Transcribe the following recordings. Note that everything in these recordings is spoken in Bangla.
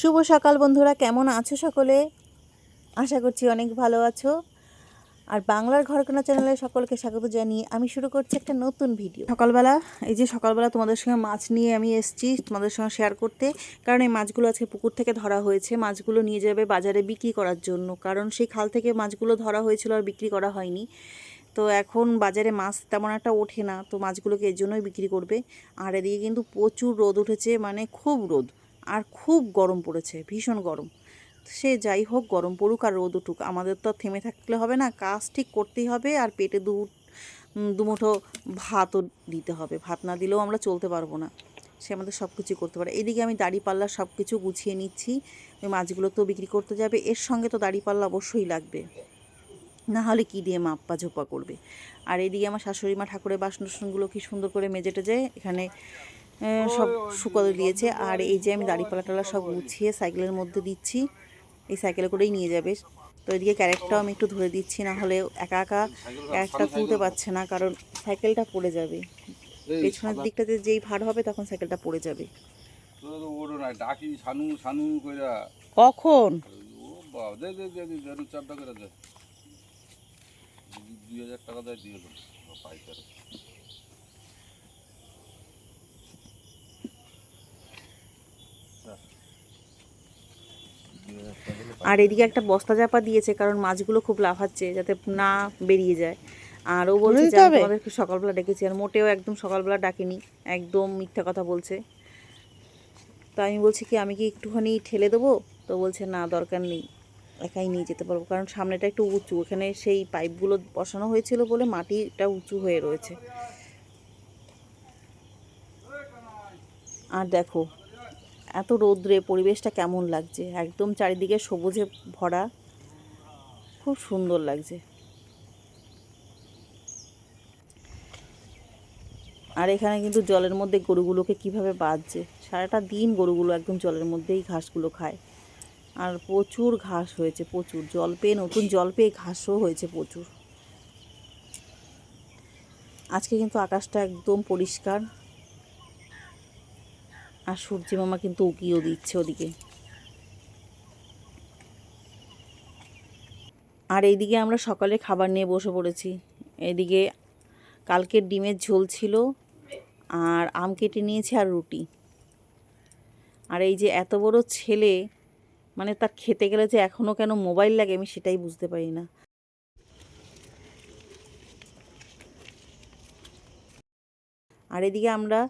শুভ সকাল বন্ধুরা, কেমন আছো সকলে? আশা করছি অনেক ভালো আছো। আর বাংলার ঘরকোনা চ্যানেলে সকলকে স্বাগত জানিয়ে আমি শুরু করছি একটা নতুন ভিডিও। সকালবেলা, এই যে সকালবেলা তোমাদের সঙ্গে মাছ নিয়ে আমি এসেছি তোমাদের সঙ্গে শেয়ার করতে, কারণ এই মাছগুলো আজকে পুকুর থেকে ধরা হয়েছে। মাছগুলো নিয়ে যাবে বাজারে বিক্রি করার জন্য, কারণ সেই খাল থেকে মাছগুলো ধরা হয়েছিল আর বিক্রি করা হয়নি। তো এখন বাজারে মাছ তেমন একটা ওঠে না, তো মাছগুলোকে এর জন্যই বিক্রি করবে। আর এদিকে কিন্তু প্রচুর রোদ উঠেছে মানে খুব রোদ। আর খুব গরম পড়েছে, ভীষণ গরম। সে যাই হোক, গরম পড়ুক আর রোদ উঠুক, আমাদের তো থেমে থাকলে হবে না, কাজ ঠিক করতেই হবে আর পেটে দু দুমুঠো ভাতও দিতে হবে। ভাত না দিলেও আমরা চলতে পারব না, সে আমাদের সব কিছু করতে পারে। এদিকে আমি দাড়িপাল্লা সব কিছু গুছিয়ে নিচ্ছি, ওই মাছগুলো তো বিক্রি করতে যাবে, এর সঙ্গে তো দাড়িপাল্লা অবশ্যই লাগবে। না হলে কী দিয়ে মাপ্পা ঝোপা করবে? আর এদিকে আমার শাশুড়ি মা ঠাকুরের বাসন টাসনগুলো কি সুন্দর করে মেজে টেজে এখানে সব শুকোতে দিয়েছে। আর এই যে আমি দাড়িপালা টালা সব গুছিয়ে সাইকেলের মধ্যে দিচ্ছি। এই সাইকেলে করেই নিয়ে যাবে। তো এদিকে ক্যারেটটাও আমি একটু ধরে দিচ্ছি না হলে একা একা ক্যারেটটা তুলতে পারছে না কারণ সাইকেলটা পড়ে যাবে। পেছনের দিকটাতে যেই ভার হবে তখন সাইকেলটা পড়ে যাবে। কখন? টাকা দেয় দিয়ে আর এদিকে একটা বস্তা চাপা দিয়েছে কারণ মাছগুলো খুব লাফাচ্ছে যাতে না বেরিয়ে যায়। আর ও বলছে যে তোমাদেরকে সকালবেলা ডেকেছি আর মোটেও একদম সকালবেলা ডাকিনি একদম মিথ্যা কথা বলছে। তো আমি বলছি কি আমি কি একটুখানি ঠেলে দেবো? তো বলছে না দরকার নেই একাই নিয়ে যেতে পারব। কারণ সামনেটা একটু উঁচু এখানে সেই পাইপগুলো বসানো হয়েছিল বলে মাটিটা উঁচু হয়ে রয়েছে। আর দেখো এত রৌদ্রে পরিবেশটা কেমন লাগছে? একদম চারিদিকে সবুজে ভরা। খুব সুন্দর লাগছে। আর এখানে কিন্তু জলের মধ্যে গরুগুলোকে কীভাবে বাঁধছে? সারাটা দিন গরুগুলো একদম জলের মধ্যেই ঘাসগুলো খায়। আর প্রচুর ঘাস হয়েছে, প্রচুর। জল পেয়ে, নতুন জল পেয়ে ঘাসও হয়েছে প্রচুর। আজকে কিন্তু আকাশটা একদম পরিষ্কার। আর সূর্যি মামা কিন্তু উকিও দিচ্ছে ওদিকে। আর এইদিকে আমরা সকালে খাবার নিয়ে বসে পড়েছি। এদিকে কালকের ডিমের ঝোল ছিল আর আম কেটে নিয়েছি আর রুটি। আর এই যে এত বড় ছেলে মানে তার খেতে গেলে যে এখনও কেন মোবাইল লাগে আমি সেটাই বুঝতে পারি না। আর এদিকে আমরা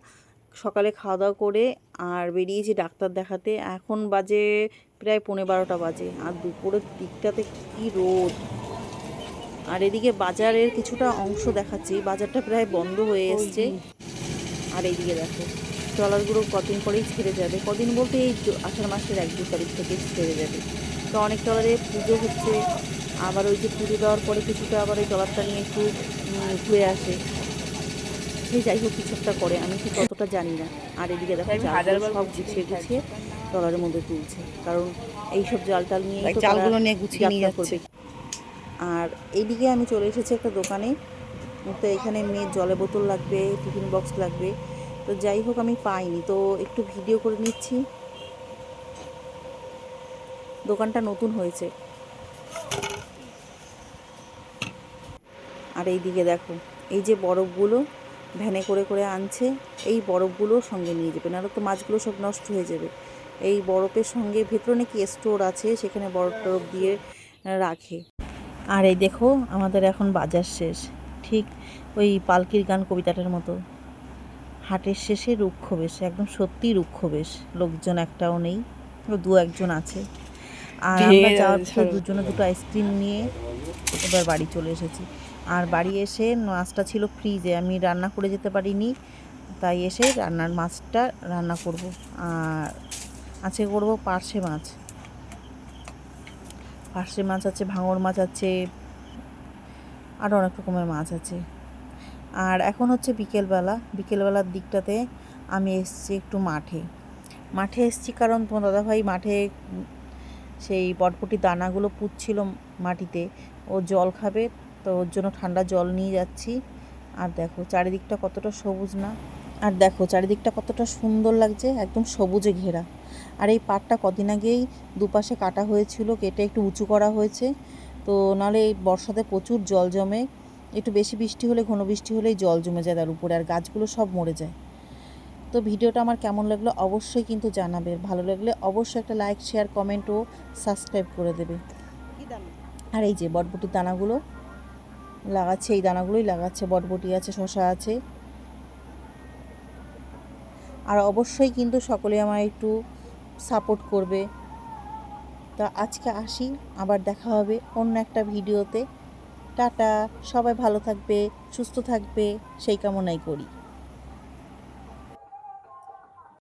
সকালে খাওয়া দাওয়া করে আর বেরিয়েছি ডাক্তার দেখাতে। এখন বাজে প্রায় পৌনে বারোটা বাজে। আর দুপুরের দিকটাতে কি রোদ। আর এদিকে বাজারের কিছুটা অংশ দেখাচ্ছি। বাজারটা প্রায় বন্ধ হয়ে এসছে। আর এইদিকে দেখো ট্রলারগুলো কদিন পরেই ছেড়ে যাবে। কদিন বলতে এই আষাঢ় মাসের এক দু তারিখ থেকে ছেড়ে যাবে। তো অনেক ট্রলারে পুজো হচ্ছে। আবার ওই যে পুজো দেওয়ার পরে কিছুটা আবার ওই ট্রলারটা নিয়ে একটু ঘুরে আসে। সে যাই হোক কিছু একটা করে আমি ঠিক ততটা জানি না। আর এদিকে দেখো জালগুলো সব গুছিয়ে গুছিয়ে ট্রলারের মধ্যে তুলছে। কারণ এইসব জাল টাল নিয়ে জালগুলো নিয়ে গুছিয়ে নিয়ে করবে। আর এইদিকে আমি চলে এসেছি একটা দোকানে। তো এখানে মেয়ের জলের বোতল লাগবে টিফিন বক্স লাগবে। তো যাই হোক আমি পাইনি তো একটু ভিডিও করে নিচ্ছি। দোকানটা নতুন হয়েছে। আর এইদিকে দেখো এই যে বরফগুলো ভ্যানে করে করে আনছে এই বরফগুলো সঙ্গে নিয়ে যাবে নাহলে তো মাছগুলো সব নষ্ট হয়ে যাবে। এই বরফের সঙ্গে ভেতরে নাকি স্টোর আছে সেখানে বরফ টরফ দিয়ে রাখে। আর এই দেখো আমাদের এখন বাজার শেষ। ঠিক ওই পালকির গান কবিতাটার মতো। হাটের শেষে রুক্ষ বেশ একদম সত্যিই রুক্ষ বেশ। লোকজন একটাও নেই দু একজন আছে। আর আমরা যাওয়ার দুজনে দুটো আইসক্রিম নিয়ে এবার বাড়ি চলে এসেছি। আর বাড়ি এসে মাছটা ছিল ফ্রিজে, আমি রান্না করে যেতে পারিনি, তাই এসে রান্নার মাছটা রান্না করব। আর আছে করব পার্শে মাছ। পার্শে মাছ আছে, ভাঙর মাছ আছে আরও অনেক রকমের মাছ আছে। আর এখন হচ্ছে বিকেলবেলা, বিকেলবেলার দিকটাতে আমি এসেছি একটু মাঠে। মাঠে এসেছি কারণ তোমার দাদাভাই মাঠে সেই পটপটি দানাগুলো পুঁতছিল মাটিতে, ও জল খাবে তো ওর জন্য ঠান্ডা জল নিয়ে যাচ্ছি। আর দেখো চারিদিকটা কতটা সবুজ না। আর দেখো চারিদিকটা কতটা সুন্দর লাগছে একদম সবুজে ঘেরা। আর এই পাটটা কদিন আগেই দুপাশে কাটা হয়েছিল কেটে একটু উঁচু করা হয়েছে। তো নাহলে এই বর্ষাতে প্রচুর জল জমে একটু বেশি বৃষ্টি হলে ঘন বৃষ্টি হলেই জল জমে যায় তার উপরে আর গাছগুলো সব মরে যায়। তো ভিডিওটা আমার কেমন লাগল অবশ্যই কিন্তু জানাবে। ভালো লাগলে অবশ্যই একটা লাইক শেয়ার কমেন্ট ও সাবস্ক্রাইব করে দেবে। আর এই যে বটবটির দানাগুলো লাগাচ্ছে, এই দানাগুলোই লাগাচ্ছে, বটবটি আছে শশা আছে। আর অবশ্যই কিন্তু সকলে আমার একটু সাপোর্ট করবে। তা আজকে আসি, আবার দেখা হবে অন্য একটা ভিডিওতে। টাটা, সবাই ভালো থাকবে, সুস্থ থাকবে, সেই কামনাই করি।